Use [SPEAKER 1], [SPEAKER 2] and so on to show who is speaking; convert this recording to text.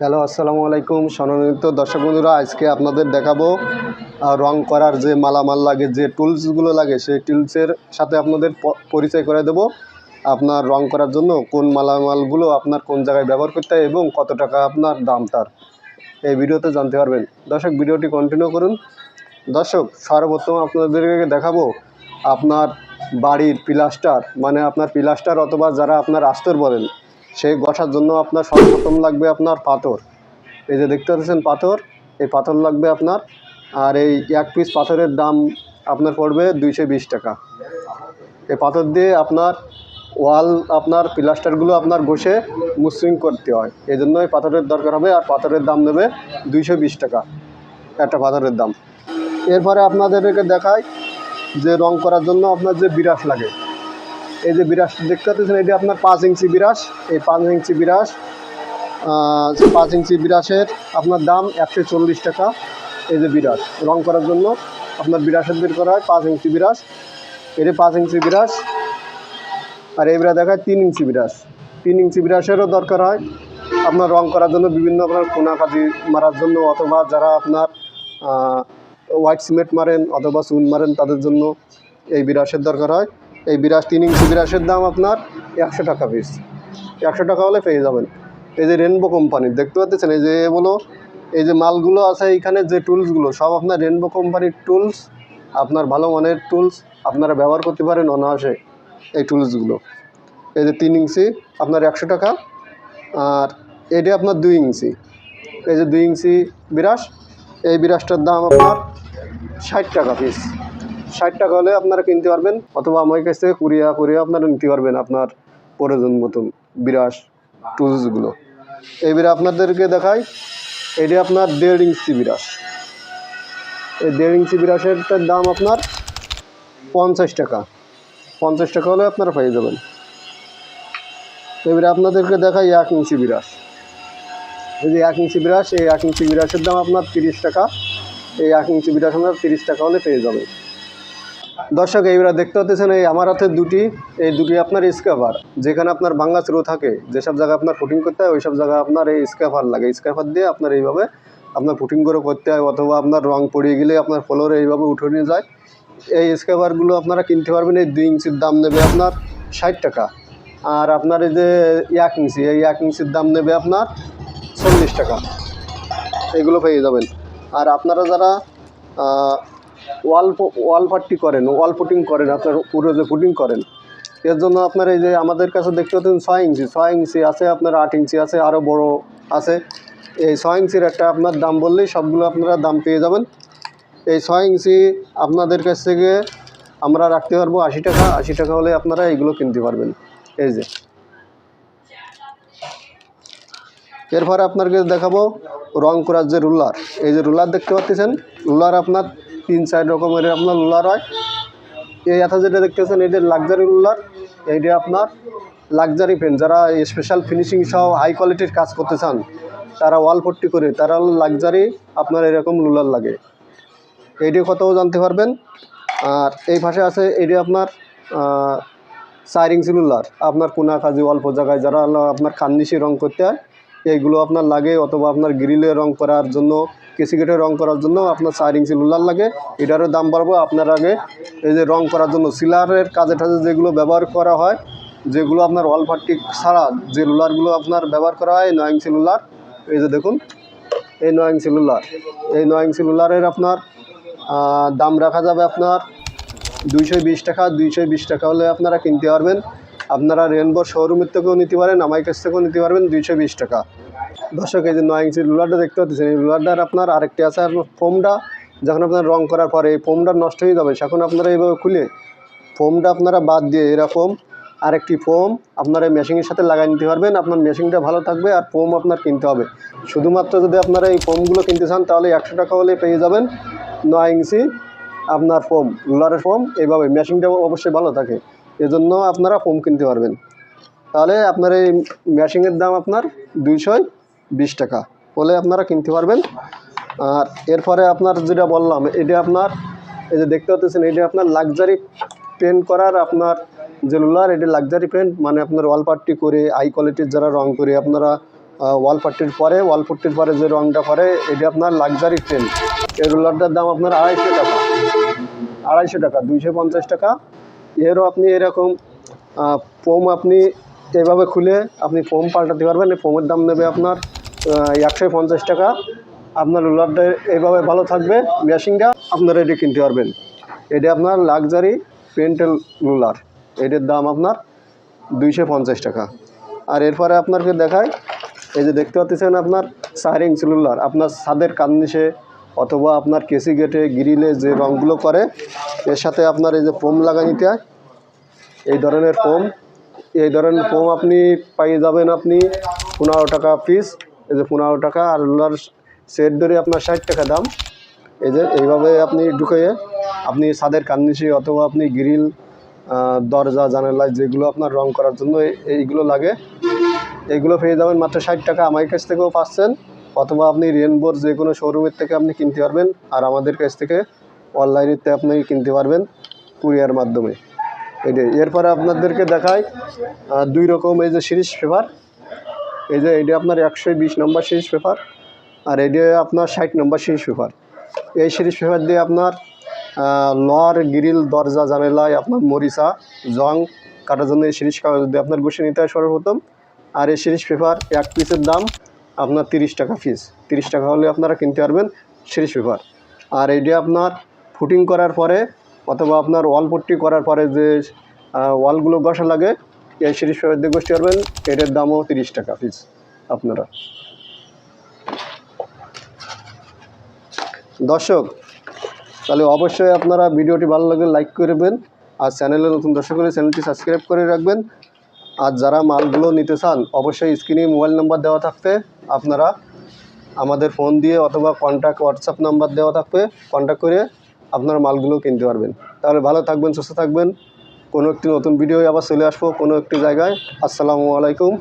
[SPEAKER 1] Hello, আসসালামু আলাইকুম। সম্মানিত দর্শক বন্ধুরা, আজকে আপনাদের দেখাবো রং করার যে মালামাল লাগে, যে টুলসগুলো লাগে, সেই টুলসের সাথে আপনাদের পরিচয় করে দেবো। আপনার রং করার জন্য কোন মালামালগুলো আপনার কোন জায়গায় ব্যবহার করতে হয় এবং কত টাকা আপনার দাম তার, এই ভিডিওতে জানতে পারবেন। দর্শক, ভিডিওটি কন্টিনিউ করুন। দর্শক, সর্বপ্রথম আপনাদেরকে দেখাবো, আপনার বাড়ির প্লাস্টার মানে আপনার প্লাস্টার অথবা যারা আপনার আস্তর বলেন সেই গসার জন্য আপনার সর্বপ্রথম লাগবে আপনার পাথর। এই যে দেখতে পাচ্ছেন পাথর, এই পাথর লাগবে আপনার, আর এই এক পিস পাথরের দাম আপনার পড়বে দুইশো বিশ টাকা। এই পাথর দিয়ে আপনার ওয়াল, আপনার প্লাস্টারগুলো আপনার বসে মুসলিম করতে হয়। এই জন্য এই পাথরের দরকার হবে, আর পাথরের দাম নেবে দুইশো বিশ টাকা, একটা পাথরের দাম। এরপরে আপনাদেরকে দেখায় যে রং করার জন্য আপনার যে বিরাস লাগে। এই যে বিরাস দেখতে পাচ্ছেন, এটি আপনার পাঁচ ইঞ্চি বিরাস এই পাঁচ ইঞ্চি বিরাস পাঁচ ইঞ্চি বিরাসের আপনার দাম একশো চল্লিশ টাকা, এই যে বিরাস রং করার জন্য আপনার বিরাসের বের করা হয় পাঁচ ইঞ্চি বিরাস এটি পাঁচ ইঞ্চি বিরাস আর এই বিরা দেখায় তিন ইঞ্চি বিরাস তিন ইঞ্চি বিরাসেরও দরকার হয় আপনার রং করার জন্য বিভিন্ন আপনার কোনা কাজি মারার জন্য অথবা যারা আপনার হোয়াইট সিমেন্ট মারেন অথবা চুন মারেন, তাদের জন্য এই বিরাসের দরকার হয়। এই বিরাশ তিন ইঞ্চি বিরাসের দাম আপনার একশো টাকা পিস একশো টাকা হলে পেয়ে যাবেন। এই যে রেনবো কোম্পানির দেখতে পাচ্ছেন? এই যে বলো এই যে মালগুলো আছে এইখানে যে টুলসগুলো সব আপনার রেনবো কোম্পানির টুলস আপনার ভালো মানের টুলস আপনারা ব্যবহার করতে পারেন অনায়াসে এই টুলসগুলো এই যে তিন ইঞ্চি, আপনার একশো টাকা, আর এটা আপনার দুই ইঞ্চি। এই যে দুই ইঞ্চি বিরাস এই বিরাসটার দাম আপনার ষাট টাকা পিস ষাট টাকা হলে আপনারা কিনতে পারবেন, অথবা আমার কাছ কুরিয়া কুরিয়া আপনারা নিতে পারবেন আপনার প্রয়োজন মতন বিরাস টুলসগুলো। এই বিরা আপনাদেরকে দেখাই, এটি আপনার দেড় ইঞ্চি বিরাস এই দেড় ইঞ্চি বিরাসেরটার দাম আপনার পঞ্চাশ টাকা। পঞ্চাশ টাকা হলে আপনারা পেয়ে যাবেন। এবারে আপনাদেরকে দেখাই এক ইঞ্চি বিরাস এই যে এক ইঞ্চি বিরাস এই এক ইঞ্চি বিরাসের দাম আপনার তিরিশ টাকা। এই এক ইঞ্চি বিরাস আপনার তিরিশ টাকা হলে পেয়ে যাবে দর্শক, এইবার দেখতে পাচ্ছেন এই আমার হাতে দুটি, এই দুটি আপনার স্ক্যাপার যেখানে আপনার বাঙ্গা থ্রো থাকে, যেসব জায়গায় আপনার ফুটিং করতে হয় ওই সব জায়গায় আপনার এই স্ক্যাপার লাগে। স্ক্যাপার দিয়ে আপনার এইভাবে আপনার ফুটিং করে করতে হয়, অথবা আপনার রং পড়িয়ে গেলে আপনার ফ্লোরে এইভাবে উঠে নিয়ে যায়। এই স্ক্যাপারগুলো আপনারা কিনতে পারবেন, এই দুই ইঞ্চির দাম নেবে আপনার ষাট টাকা। আর আপনার এই যে এক ইঞ্চি, এই এক ইঞ্চির দাম নেবে আপনার চল্লিশ টাকা। এগুলো পেয়ে যাবেন। আর আপনারা যারা ওয়াল ওয়াল পাট্টি করেন, ওয়াল ফুটিং করেন, আপনার পুরো যে ফুটিং করেন। এর জন্য আপনার এই যে আমাদের কাছে দেখতে পাচ্ছেন ছয় ইঞ্চি ছয় ইঞ্চি আছে, আপনার আট ইঞ্চি আছে আরও বড় আছে। এই ছয় ইঞ্চির একটা আপনার দাম বললেই সবগুলো আপনারা দাম পেয়ে যাবেন। এই ছয় ইঞ্চি আপনাদের কাছ থেকে আমরা রাখতে পারব আশি টাকা আশি টাকা হলে আপনারা এইগুলো কিনতে পারবেন। এই যে। এরপরে আপনাকে দেখাবো রং করার যে রুলার, এই যে রুলার দেখতে পাচ্ছেন? রুলার আপনার তিন, চার রকমের আপনার রুলার হয়। এই এত যেটা দেখতেছেন পাচ্ছেন এটা লাক্সারি রুলার এইটা আপনার লাক্সারি পেন যারা স্পেশাল ফিনিশিং সহ হাই কোয়ালিটির কাজ করতে চান, তারা ওয়াল পট্টি করে, তারা লাক্সারি আপনার এরকম রুলার লাগে। এইটি কতও জানতে পারবেন? আর এই পাশে আছে এটি আপনার চার ইঞ্চি রুলার আপনার কোনা কাজে অল্প জায়গায় যারা আপনার খান্দিসি রং করতে হয়, এইগুলো আপনার লাগে, অথবা আপনার গ্রিলে রং করার জন্য কেসিকেটে রং করার জন্য আপনার চার ইঞ্চি রুলার লাগে, এটারও দাম বাড়বো আপনার আগে। এই যে রং করার জন্য সিলারের কাজে টাজে যেগুলো ব্যবহার করা হয়, যেগুলো আপনার ওয়াল ফাট্টি ছাড়া যে রুলারগুলো আপনার ব্যবহার করা হয় নয় ইঞ্চি রুলার এই যে দেখুন, এই নয় ইঞ্চি রুলার এই নয় ইঞ্চি রুলারের আপনার দাম রাখা যাবে আপনার দুইশো বিশ টাকা, দুইশো বিশ টাকা হলে আপনারা কিনতে পারবেন। আপনারা রেনবো শোরুমের থেকেও নিতে পারেন, আমার কাছ থেকেও নিতে পারবেন, দুইশো বিশ টাকা। দর্শক, এই যে নয় ইঞ্চি রুলারটা দেখতে পাচ্ছেন, এই রুলারটার আপনার আরেকটি আছে, আর ফোমটা যখন আপনার রং করার পরে এই ফোমটা নষ্ট হয়ে যাবে তখন আপনারা এইভাবে খুলে ফোমটা আপনারা বাদ দিয়ে এরকম আরেকটি ফোম আপনারা মেশিনের সাথে লাগাই নিতে পারবেন, আপনার মেশিনটা ভালো থাকবে আর ফোম আপনার কিনতে হবে। শুধুমাত্র যদি আপনারা এই ফোমগুলো কিনতে চান, তাহলে একশো টাকা হলে পেয়ে যাবেন নয় ইঞ্চি আপনার ফোম, রুলারের ফোম, এইভাবে মেশিনটা অবশ্যই ভালো থাকে, এজন্য আপনারা ফোম কিনতে পারবেন। তাহলে আপনার এই মেশিনের দাম আপনার দুইশো বিশ টাকা। হলে আপনারা কিনতে পারবেন। আর এরপরে আপনার যেটা বললাম, এটা আপনার, এই যে দেখতে পাচ্ছেন, এটা আপনার লাক্সারি পেন্ট করার আপনার যে রুলার, এটা লাক্সারি পেন্ট মানে আপনার ওয়াল পাট্টি করে হাই কোয়ালিটির যারা রং করে, আপনারা ওয়াল পাট্টির পরে ওয়াল পট্টির পরে যে রঙটা করে, এটা আপনার লাক্সারি ট্রেন এই রোলারটার দাম আপনার আড়াইশো টাকা। আড়াইশো টাকা, দুইশো পঞ্চাশ টাকা। এরও আপনি এরকম ফোম আপনি এভাবে খুলে আপনি ফোম পাল্টাতে পারবেন, এই ফোমের দাম নেবে আপনার একশো পঞ্চাশ টাকা। আপনার রোলারটা এইভাবে ভালো থাকবে, মেশিনটা আপনারা এটা কিনতে পারবেন। এটা আপনার লাক্সারি পেন্টেল রোলার, এটার দাম আপনার দুইশো পঞ্চাশ টাকা। আর এরপরে আপনাকে দেখায় এই যে দেখতে পাচ্ছেন আপনার সাইরিং সেলুলার আপনার ছাদের কান্নিসে অথবা আপনার কেসি গেটে গ্রিলে যে রঙগুলো করে, এর সাথে আপনার এই যে ফোম হয়, এই ধরনের ফোম এই ধরনের ফোম আপনি পাইয়ে যাবেন আপনি পনেরো টাকা পিস এই যে পনেরো টাকা আর রোলার সেট ধরে আপনার ষাট টাকা দাম। এই যে এইভাবে আপনি ঢুকিয়ে আপনি ছাদের কান্নিসি অথবা আপনি গ্রিল দরজা, জানালা যেগুলো আপনার রং করার জন্য এই- এইগুলো লাগে। এইগুলো পেয়ে যাবেন মাত্র ষাট টাকা। আমার কাছ থেকেও পাচ্ছেন। অথবা আপনি রেনবোর যে কোনো শোরুমের থেকে আপনি কিনতে পারবেন। আর আমাদের কাছ থেকে অনলাইনেতে আপনি কিনতে পারবেন। কুরিয়ার মাধ্যমে। এটাই এরপরে আপনাদেরকে আহ, দুই রকম এই যে সিরিজ পেপার। এই যে এটা আপনার একশো বিশ নম্বর সিরিজ পেপার আর এটা আপনার ষাট নম্বর সিরিজ পেপার। এই সিরিজ পেপার দিয়ে আপনার লর গ্রিল দরজা জানালায় আপনার মরিচা জং কাটার জন্য এই সিরিজ কাগজ দিয়ে আপনার বসে নিতে হয় সর্বপ্রথম। আর এই সিরিজ পেপার এক পিসের দাম আপনার তিরিশ টাকা পিস তিরিশ টাকা হলে আপনারা কিনতে পারবেন সিরিজ পেপার। আর এইটা আপনার ফুটিং করার পরে অথবা আপনার ওয়াল পট্টি করার পরে যে ওয়ালগুলো ঘষা লাগে, এই সিরিজ দিয়ে ঘষতে পারবেন এটার দামও তিরিশ টাকা পিস আপনারা। দর্শক, তাহলে অবশ্যই আপনারা ভিডিওটি ভালো লাগলে লাইক করবেন, আর চ্যানেলে নতুন দর্শক হলে চ্যানেলটি সাবস্ক্রাইব করে রাখবেন। আর যারা মালগুলো নিতে চান, অবশ্যই স্ক্রিনে মোবাইল নাম্বার দেওয়া থাকতে আপনারা আমাদের ফোন দিয়ে অথবা কন্ট্যাক্ট হোয়াটসঅ্যাপ নাম্বার দেওয়া থাকবে কন্ট্যাক্ট করে আপনারা মালগুলো কিনতে পারবেন। তাহলে ভালো থাকবেন, সুস্থ থাকবেন। কোনো একটি নতুন ভিডিও আবার চলে আসব কোনো একটি জায়গায়। আসসালামু আলাইকুম।